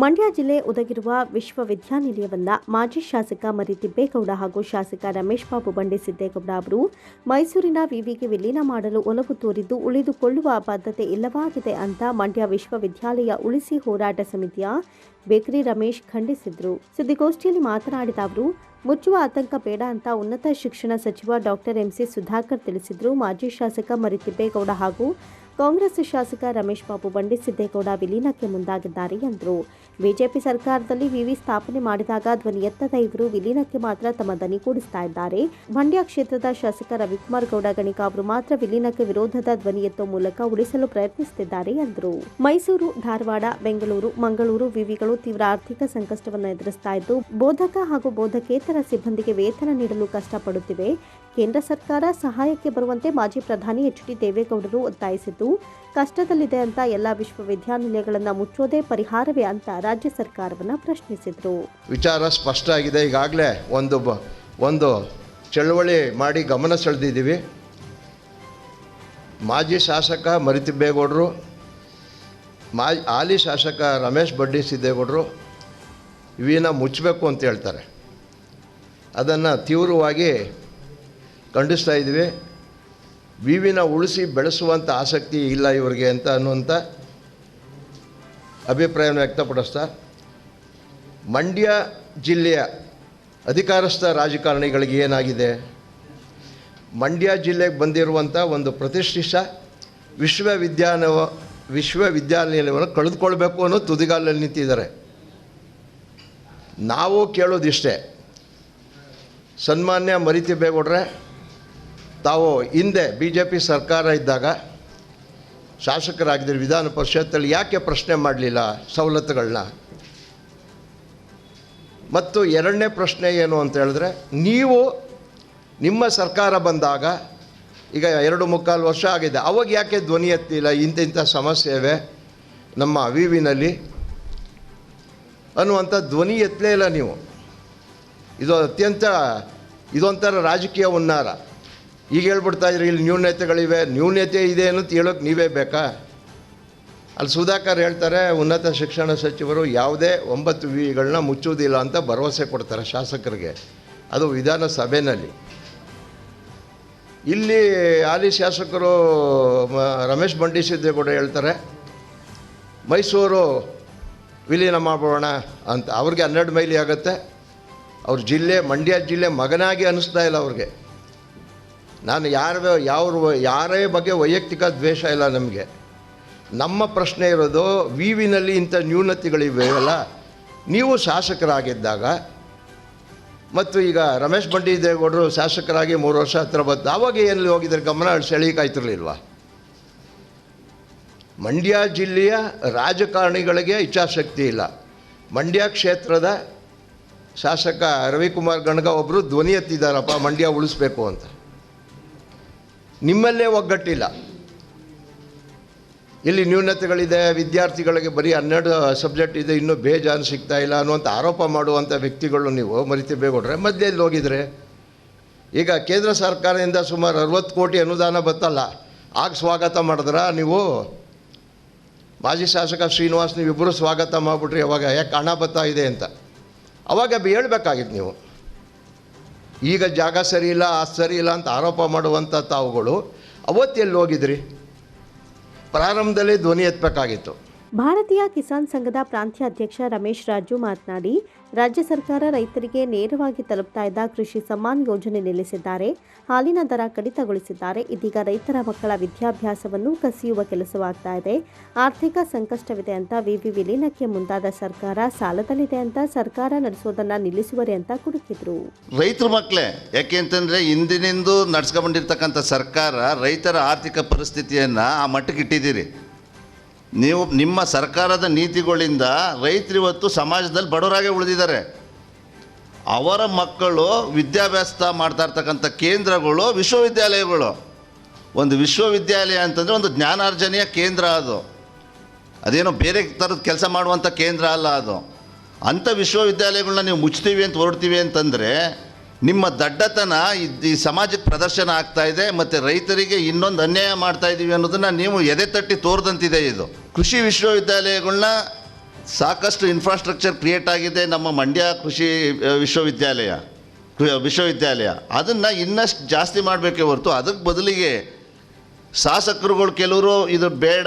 ಮಂಡ್ಯ ಜಿಲ್ಲೆ ಒದಗಿರುವ ವಿಶ್ವವಿದ್ಯಾನಿಲಯವನ್ನ ಮಾಜಿ ಶಾಸಕ ಮರಿತಿಬ್ಬೇಗೌಡ ಹಾಗೂ ಶಾಸಕ ರಮೇಶ್ ಬಾಬು ಬಂಡಿ ಸಿದ್ದೇಗೌಡ ಅವರು ಮೈಸೂರಿನ ವಿವಿಗೆ ವಿಲೀನ ಮಾಡಲು ಒಲವು ತೋರಿದ್ದು ಉಳಿದುಕೊಳ್ಳುವ ಬದ್ಧತೆ ಇಲ್ಲವಾಗಿದೆ ಅಂತ ಮಂಡ್ಯ ವಿಶ್ವವಿದ್ಯಾಲಯ ಉಳಿಸಿ ಹೋರಾಟ ಸಮಿತಿಯ ಬೇಕರಿ ರಮೇಶ್ ಖಂಡಿಸಿದ್ರು. ಸುದ್ದಿಗೋಷ್ಠಿಯಲ್ಲಿ ಮಾತನಾಡಿದ ಅವರು, ಮುಚ್ಚುವ ಆತಂಕ ಬೇಡ ಅಂತ ಉನ್ನತ ಶಿಕ್ಷಣ ಸಚಿವ ಡಾಕ್ಟರ್ ಎಂಸಿ ಸುಧಾಕರ್ ತಿಳಿಸಿದ್ರು. ಮಾಜಿ ಶಾಸಕ ಮರಿತಿಬ್ಬೇಗೌಡ ಹಾಗೂ ಕಾಂಗ್ರೆಸ್ ಶಾಸಕ ರಮೇಶ್ ಬಾಬು ಬಂಡಿ ಸಿದ್ದೇಗೌಡ ವಿಲೀನಕ್ಕೆ ಮುಂದಾಗಿದ್ದಾರೆ ಎಂದರು. ಬಿಜೆಪಿ ಸರ್ಕಾರದಲ್ಲಿ ವಿವಿ ಸ್ಥಾಪನೆ ಮಾಡಿದಾಗ ಧ್ವನಿ ಎತ್ತದ ಇವರು ವಿಲೀನಕ್ಕೆ ಮಾತ್ರ ತಮ್ಮ ದನಿ ಕೂಡಿಸ್ತಾ ಇದ್ದಾರೆ. ಮಂಡ್ಯ ಕ್ಷೇತ್ರದ ಶಾಸಕ ರವಿಕುಮಾರ್ ಗೌಡ ಗಣಿಕ ಅವರು ಮಾತ್ರ ವಿಲೀನಕ್ಕೆ ವಿರೋಧದ ಧ್ವನಿ ಎತ್ತುವ ಮೂಲಕ ಉಳಿಸಲು ಪ್ರಯತ್ನಿಸುತ್ತಿದ್ದಾರೆ ಎಂದರು. ಮೈಸೂರು, ಧಾರವಾಡ, ಬೆಂಗಳೂರು, ಮಂಗಳೂರು ವಿವಿಗಳು ತೀವ್ರ ಆರ್ಥಿಕ ಸಂಕಷ್ಟವನ್ನು ಎದುರಿಸ್ತಾ ಇದ್ದು, ಬೋಧಕ ಹಾಗೂ ಬೋಧಕೇತರ ಸಿಬ್ಬಂದಿಗೆ ವೇತನ ನೀಡಲು ಕಷ್ಟಪಡುತ್ತಿವೆ. ಕೇಂದ್ರ ಸರ್ಕಾರ ಸಹಾಯಕ್ಕೆ ಬರುವಂತೆ ಮಾಜಿ ಪ್ರಧಾನಿ ಎಚ್ ಡಿ ದೇವೇಗೌಡರು ಒತ್ತಾಯಿಸಿದ್ದು ಕಷ್ಟದಲ್ಲಿದೆ ಅಂತ ಎಲ್ಲ ವಿಶ್ವವಿದ್ಯಾನಿಲಯಗಳನ್ನು ಮುಚ್ಚೋದೇ ಪರಿಹಾರವೇ ಅಂತ ರಾಜ್ಯ ಸರ್ಕಾರವನ್ನು ಪ್ರಶ್ನಿಸಿದರು. ವಿಚಾರ ಸ್ಪಷ್ಟ ಆಗಿದೆ. ಈಗಾಗಲೇ ಒಂದು ಒಂದು ಚಳವಳಿ ಮಾಡಿ ಗಮನ ಸೆಳೆದಿದ್ದೀವಿ. ಮಾಜಿ ಶಾಸಕ ಮರಿತಿಬ್ಬೇಗೌಡರು ಮಾ, ಹಾಲಿ ಶಾಸಕ ರಮೇಶ್ ಬಡ್ಡಿ ಸಿದ್ದೇಗೌಡರು ಇವಿನ ಮುಚ್ಚಬೇಕು ಅಂತ ಹೇಳ್ತಾರೆ. ಅದನ್ನು ತೀವ್ರವಾಗಿ ಖಂಡಿಸ್ತಾ ಇದ್ದೀವಿ. ವಿವಿನ ಉಳಿಸಿ ಬೆಳೆಸುವಂಥ ಆಸಕ್ತಿ ಇಲ್ಲ ಇವರಿಗೆ ಅಂತ ಅನ್ನುವಂಥ ಅಭಿಪ್ರಾಯವನ್ನು ವ್ಯಕ್ತಪಡಿಸ್ತಾ, ಮಂಡ್ಯ ಜಿಲ್ಲೆಯ ಅಧಿಕಾರಸ್ಥ ರಾಜಕಾರಣಿಗಳಿಗೆ ಏನಾಗಿದೆ? ಮಂಡ್ಯ ಜಿಲ್ಲೆಗೆ ಬಂದಿರುವಂಥ ಒಂದು ಪ್ರತಿಷ್ಠಿತ ವಿಶ್ವವಿದ್ಯಾಲಯ ವಿಶ್ವವಿದ್ಯಾನಿಲಯವನ್ನು ಕಳೆದುಕೊಳ್ಬೇಕು ಅನ್ನೋ ತುದಿಗಾಲಲ್ಲಿ ನಿಂತಿದ್ದಾರೆ. ನಾವು ಕೇಳೋದಿಷ್ಟೇ, ಸನ್ಮಾನ್ಯ ಮರಿತಿಬ್ಬೇಗೌಡ್ರೆ ತಾವು ಹಿಂದೆ ಬಿ ಜೆ ಪಿ ಸರ್ಕಾರ ಇದ್ದಾಗ ಶಾಸಕರಾಗಿದ್ದರು ವಿಧಾನ ಪರಿಷತ್ತಲ್ಲಿ ಯಾಕೆ ಪ್ರಶ್ನೆ ಮಾಡಲಿಲ್ಲ ಸವಲತ್ತುಗಳನ್ನ? ಮತ್ತು ಎರಡನೇ ಪ್ರಶ್ನೆ ಏನು ಅಂತ ಹೇಳಿದ್ರೆ, ನೀವು ನಿಮ್ಮ ಸರ್ಕಾರ ಬಂದಾಗ, ಈಗ ಎರಡು ಮುಕ್ಕಾಲು ವರ್ಷ ಆಗಿದೆ, ಅವಾಗ ಯಾಕೆ ಧ್ವನಿ ಎತ್ತಿಲ್ಲ? ಇಂಥ ಸಮಸ್ಯೆ ಇವೆ ನಮ್ಮ ವಿವಿನಲ್ಲಿ ಅನ್ನುವಂಥ ಧ್ವನಿ ಎತ್ತಲೇ ಇಲ್ಲ ನೀವು. ಇದು ಅತ್ಯಂತ, ಇದೊಂಥರ ರಾಜಕೀಯ ಉನ್ನಾರ ಈಗ ಹೇಳ್ಬಿಡ್ತಾ ಇದ್ರಿ, ಇಲ್ಲಿ ನ್ಯೂನತೆಗಳಿವೆ. ನ್ಯೂನತೆ ಇದೆ ಅಂತ ಹೇಳೋಕೆ ನೀವೇ ಬೇಕಾ? ಅಲ್ಲಿ ಸುಧಾಕರ್ ಹೇಳ್ತಾರೆ, ಉನ್ನತ ಶಿಕ್ಷಣ ಸಚಿವರು ಯಾವುದೇ ಒಂಬತ್ತು ವಿಗಳನ್ನ ಮುಚ್ಚುವುದಿಲ್ಲ ಅಂತ ಭರವಸೆ ಕೊಡ್ತಾರೆ ಶಾಸಕರಿಗೆ. ಅದು ವಿಧಾನಸಭೆಯಲ್ಲಿ ಇಲ್ಲಿ ಹಾಲಿ ಶಾಸಕರು ರಮೇಶ್ ಬಂಡಿ ಸಿದ್ದೇಗೌಡ ಹೇಳ್ತಾರೆ, ಮೈಸೂರು ವಿಲೀನ ಮಾಡೋಣ ಅಂತ. ಅವ್ರಿಗೆ ಹನ್ನೆರಡು ಮೈಲಿ ಆಗುತ್ತೆ. ಅವ್ರ ಜಿಲ್ಲೆ, ಮಂಡ್ಯ ಜಿಲ್ಲೆ ಮಗನಾಗಿ ಅನ್ನಿಸ್ತಾ ಇಲ್ಲ ಅವ್ರಿಗೆ. ನಾನು ಯಾರ ಯಾವ ಯಾರೇ ಬಗ್ಗೆ ವೈಯಕ್ತಿಕ ದ್ವೇಷ ಇಲ್ಲ ನಮಗೆ. ನಮ್ಮ ಪ್ರಶ್ನೆ ಇರೋದು, ವಿವಿನಲ್ಲಿ ಇಂಥ ನ್ಯೂನತೆಗಳಿವೆಯಲ್ಲ, ನೀವು ಶಾಸಕರಾಗಿದ್ದಾಗ, ಮತ್ತು ಈಗ ರಮೇಶ್ ಬಂಡಿ ದೇವೇಗೌಡರು ಶಾಸಕರಾಗಿ ಮೂರು ವರ್ಷ ಹತ್ರ ಬಂದು ಆವಾಗ ಎಲ್ಲಿ ಹೋಗಿದ್ರೆ ಗಮನ ಸೆಳೀಕಾಯ್ತಿರಲಿಲ್ವಾ ಮಂಡ್ಯ ಜಿಲ್ಲೆಯ ರಾಜಕಾರಣಿಗಳಿಗೆ ಇಚ್ಛಾಶಕ್ತಿ ಇಲ್ಲ. ಮಂಡ್ಯ ಕ್ಷೇತ್ರದ ಶಾಸಕ ರವಿಕುಮಾರ್ ಗಣಗ ಒಬ್ಬರು ಧ್ವನಿ ಎತ್ತಿದ್ದಾರಪ್ಪ, ಮಂಡ್ಯ ಉಳಿಸ್ಬೇಕು ಅಂತ. ನಿಮ್ಮಲ್ಲೇ ಒಗ್ಗಟ್ಟಿಲ್ಲ. ಇಲ್ಲಿ ನ್ಯೂನತೆಗಳಿದೆ, ವಿದ್ಯಾರ್ಥಿಗಳಿಗೆ ಬರೀ ಹನ್ನೆರಡು ಸಬ್ಜೆಕ್ಟ್ ಇದೆ, ಇನ್ನೂ ಬೇಜಾನ್ ಸಿಗ್ತಾ ಇಲ್ಲ ಅನ್ನುವಂಥ ಆರೋಪ ಮಾಡುವಂಥ ವ್ಯಕ್ತಿಗಳು ನೀವು ಮರಿತಿಬೇಕೊಡ್ರೆ ಮಧ್ಯದಲ್ಲಿ ಹೋಗಿದ್ರೆ, ಈಗ ಕೇಂದ್ರ ಸರ್ಕಾರದಿಂದ ಸುಮಾರು ಅರವತ್ತು ಕೋಟಿ ಅನುದಾನ ಬತ್ತಲ್ಲ, ಆಗ ಸ್ವಾಗತ ಮಾಡಿದ್ರ ನೀವು? ಮಾಜಿ ಶಾಸಕ ಶ್ರೀನಿವಾಸ್ ನೀವಿಬ್ಬರು ಸ್ವಾಗತ ಮಾಡಿಬಿಟ್ರಿ, ಅವಾಗ ಯಾಕೆ ಹಣ ಬರ್ತಾ ಇದೆ ಅಂತ. ಅವಾಗ ಹೇಳ್ಬೇಕಾಗಿತ್ತು ನೀವು. ಈಗ ಜಾಗ ಸರಿ ಇಲ್ಲ ಆ ಸರಿ ಇಲ್ಲ ಅಂತ ಆರೋಪ ಮಾಡುವಂಥ ತಾವುಗಳು ಅವತ್ತೆಲ್ಲಿ ಹೋಗಿದ್ರಿ? ಪ್ರಾರಂಭದಲ್ಲಿ ಧ್ವನಿ ಎತ್ತಬೇಕಾಗಿತ್ತು. ಭಾರತೀಯ ಕಿಸಾನ್ ಸಂಘದ ಪ್ರಾಂತ್ಯ ಅಧ್ಯಕ್ಷ ರಮೇಶ್ ರಾಜು ಮಾತನಾಡಿ, ರಾಜ್ಯ ಸರ್ಕಾರ ರೈತರಿಗೆ ನೇರವಾಗಿ ತಲುಪ್ತಾ ಇದ್ದ ಕೃಷಿ ಸಮ್ಮಾನ್ ಯೋಜನೆ ನಿಲ್ಲಿಸಿದ್ದಾರೆ. ಹಾಲಿನ ದರ ಕಡಿತಗೊಳಿಸಿದ್ದಾರೆ. ಇದೀಗ ರೈತರ ಮಕ್ಕಳ ವಿದ್ಯಾಭ್ಯಾಸವನ್ನು ಕಸಿಯುವ ಕೆಲಸವಾಗ್ತಾ ಇದೆ. ಆರ್ಥಿಕ ಸಂಕಷ್ಟವಿದೆ ಅಂತ ವಿವಿ ವಿಲೀನಕ್ಕೆ ಮುಂದಾದ ಸರ್ಕಾರ ಸಾಲದಲ್ಲಿದೆ ಅಂತ ಸರ್ಕಾರ ನಡೆಸೋದನ್ನ ನಿಲ್ಲಿಸುವರೆ ಅಂತ ಕುಡುಕಿದ್ರು. ರೈತರ ಮಕ್ಕಳೇ, ಯಾಕೆ ಅಂತಂದ್ರೆ ಇಂದಿನಿಂದ ನಡ್ಸ್ಕೊಂಡಿರ್ತಕ್ಕಂಥ ಸರ್ಕಾರ ರೈತರ ಆರ್ಥಿಕ ಪರಿಸ್ಥಿತಿಯನ್ನ ಆ ಮಟ್ಟಕ್ಕೆ ಇಟ್ಟಿದ್ದೀರಿ. ನೀವು ನಿಮ್ಮ ಸರ್ಕಾರದ ನೀತಿಗಳಿಂದ ರೈತರು ಇವತ್ತು ಸಮಾಜದಲ್ಲಿ ಬಡವರಾಗೆ ಉಳಿದಿದ್ದಾರೆ. ಅವರ ಮಕ್ಕಳು ವಿದ್ಯಾಭ್ಯಾಸ ಮಾಡ್ತಾ ಇರ್ತಕ್ಕಂಥ ಕೇಂದ್ರಗಳು ವಿಶ್ವವಿದ್ಯಾಲಯಗಳು. ಒಂದು ವಿಶ್ವವಿದ್ಯಾಲಯ ಅಂತಂದರೆ ಒಂದು ಜ್ಞಾನಾರ್ಜನೆಯ ಕೇಂದ್ರ ಅದು. ಅದೇನೋ ಬೇರೆ ಥರದ ಕೆಲಸ ಮಾಡುವಂಥ ಕೇಂದ್ರ ಅಲ್ಲ ಅದು. ಅಂಥ ವಿಶ್ವವಿದ್ಯಾಲಯಗಳನ್ನ ನೀವು ಮುಚ್ತೀವಿ ಅಂತ ಹೊರಡ್ತೀವಿ ಅಂತಂದರೆ ನಿಮ್ಮ ದಡ್ಡತನ ಈ ಸಮಾಜಕ್ಕೆ ಪ್ರದರ್ಶನ ಆಗ್ತಾ ಇದೆ, ಮತ್ತು ರೈತರಿಗೆ ಇನ್ನೊಂದು ಅನ್ಯಾಯ ಮಾಡ್ತಾ ಇದ್ದೀವಿ ಅನ್ನೋದನ್ನು ನೀವು ಎದೆ ತಟ್ಟಿ ತೋರ್ದಂತಿದೆ ಇದು. ಕೃಷಿ ವಿಶ್ವವಿದ್ಯಾಲಯಗಳನ್ನ ಸಾಕಷ್ಟು ಇನ್ಫ್ರಾಸ್ಟ್ರಕ್ಚರ್ ಕ್ರಿಯೇಟ್ ಆಗಿದೆ, ನಮ್ಮ ಮಂಡ್ಯ ಕೃಷಿ ವಿಶ್ವವಿದ್ಯಾಲಯ ವಿಶ್ವವಿದ್ಯಾಲಯ. ಅದನ್ನು ಇನ್ನಷ್ಟು ಜಾಸ್ತಿ ಮಾಡಬೇಕೇ ಹೊರತು ಅದಕ್ಕೆ ಬದಲಿಗೆ ಶಾಸಕರುಗಳು ಕೆಲವರು ಇದು ಬೇಡ,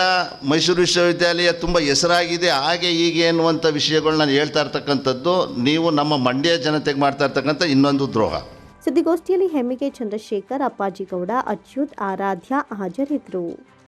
ಮೈಸೂರು ವಿಶ್ವವಿದ್ಯಾಲಯ ತುಂಬ ಹೆಸರಾಗಿದೆ, ಹಾಗೆ ಹೀಗೆ ಅನ್ನುವಂಥ ನಾನು ಹೇಳ್ತಾ ಇರ್ತಕ್ಕಂಥದ್ದು. ನೀವು ನಮ್ಮ ಮಂಡ್ಯ ಜನತೆಗೆ ಮಾಡ್ತಾ ಇರ್ತಕ್ಕಂಥ ಇನ್ನೊಂದು ದ್ರೋಹ. ಸುದ್ದಿಗೋಷ್ಠಿಯಲ್ಲಿ ಹೆಮ್ಮಿಗೆ ಚಂದ್ರಶೇಖರ್, ಅಪ್ಪಾಜಿಗೌಡ, ಅಚ್ಯುತ್, ಆರಾಧ್ಯ ಹಾಜರಿದ್ದರು.